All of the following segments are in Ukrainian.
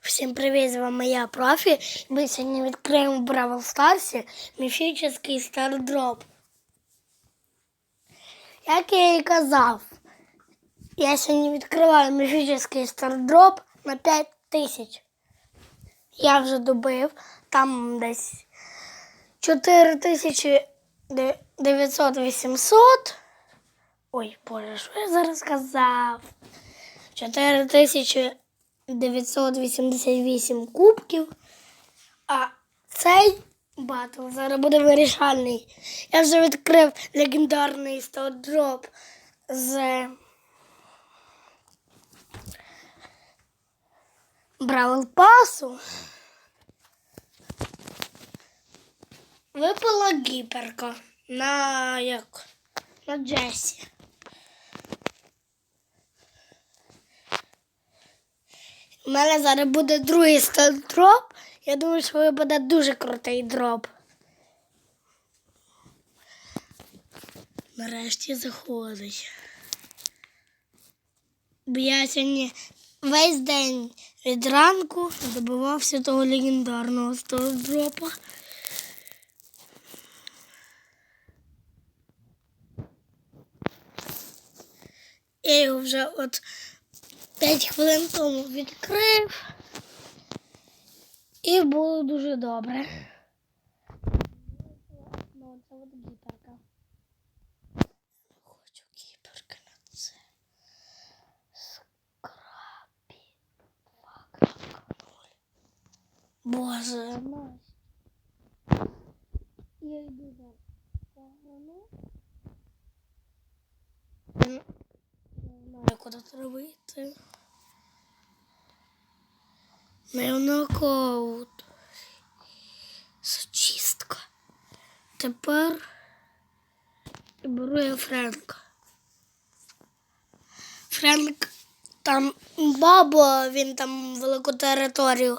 Всім привіт, з вами я, Профі. Ми сьогодні відкриємо в Бравл Старсі міфічний стардроп. Як я і казав, я сьогодні відкриваю міфічний стардроп на 5 тисяч. Я вже добив там десь 4900-800. Ой, боже, що я зараз казав? 4900 988 кубків. А цей батл зараз буде вирішальний. Я вже відкрив легендарний стодроп з Бравл Пасу. Випала гіперка на як? На Джесі. У мене зараз буде другий стардроп. Я думаю, що випаде дуже крутий дроп. Нарешті заходить. Бо я сьогодні весь день від ранку добивався того легендарного стардропа. Я його вже от 5 хвилин тому відкрив. І було дуже добре. Ну, це от гіперка. Хочу гіперка на це. Скрапі. 2.0. Боже, Настя. Я йду за знаю, куди треба вийти. Не нокаут. Зачистка. Тепер беру я Френка. Френк там бабо, він там велику територію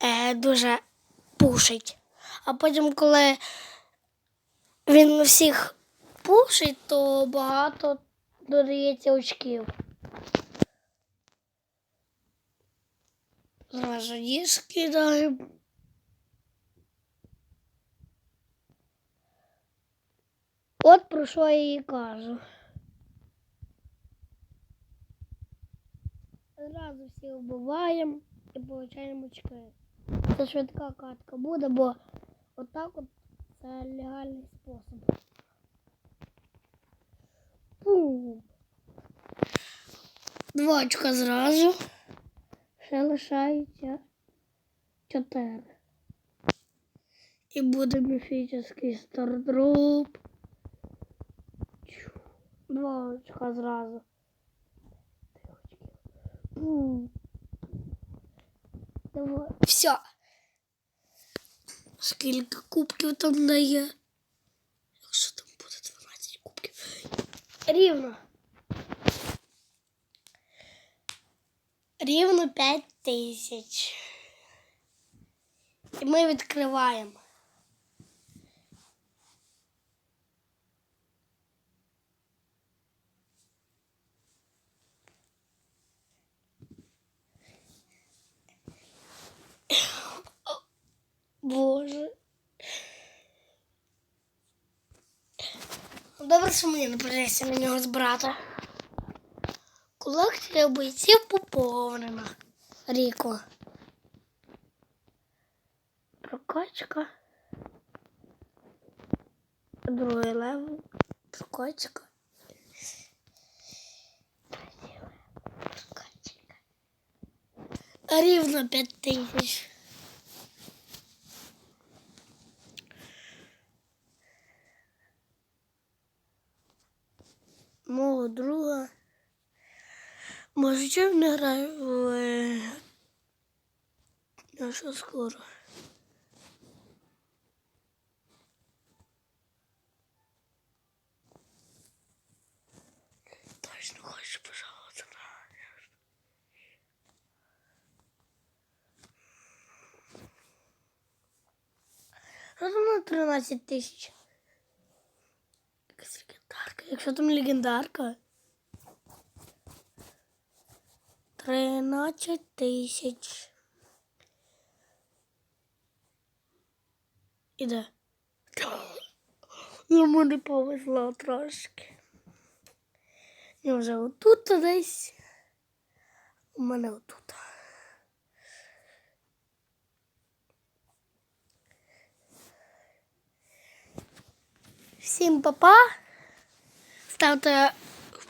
е, дуже пушить. А потім, коли він всіх пушить, то багато додається очків. Зразу їх скидаю. От про що я їй кажу. Зразу всіх вбиваємо і получаємо очки. Це швидка катка буде, бо отак от це легальний спосіб. Два очка зразу. Ще лишається чотири. І буде міфічний стардроп. Чу. Два очка зразу. Три очки. Бум. Давай. Все. Скільки кубків там дає? Якщо там буде 12 кубків. Рівно. Рівно 5 тисяч. І ми відкриваємо. Боже. Добре, що мені не на нього збирати. Колекція бойців поповнена. Ріко. Прокачка. Другий левел. Прокачка. Рівно п'ять тисяч. Може, чим не граю в... е, Ну, що скоро. Точно хочу. Що там на 13 тисяч? Якась легендарка. Якщо там легендарка. тринадцять тисяч. Іде. Ну, Йому не повезло трошки. Я вже отут десь. У мене отут. Всім папа. Ставте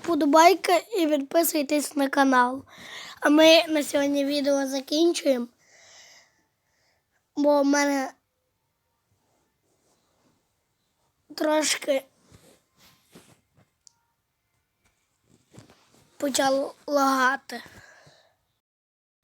вподобайки і підписуйтесь на канал. А ми на сьогодні відео закінчуємо. Бо в мене трошки почало лагати.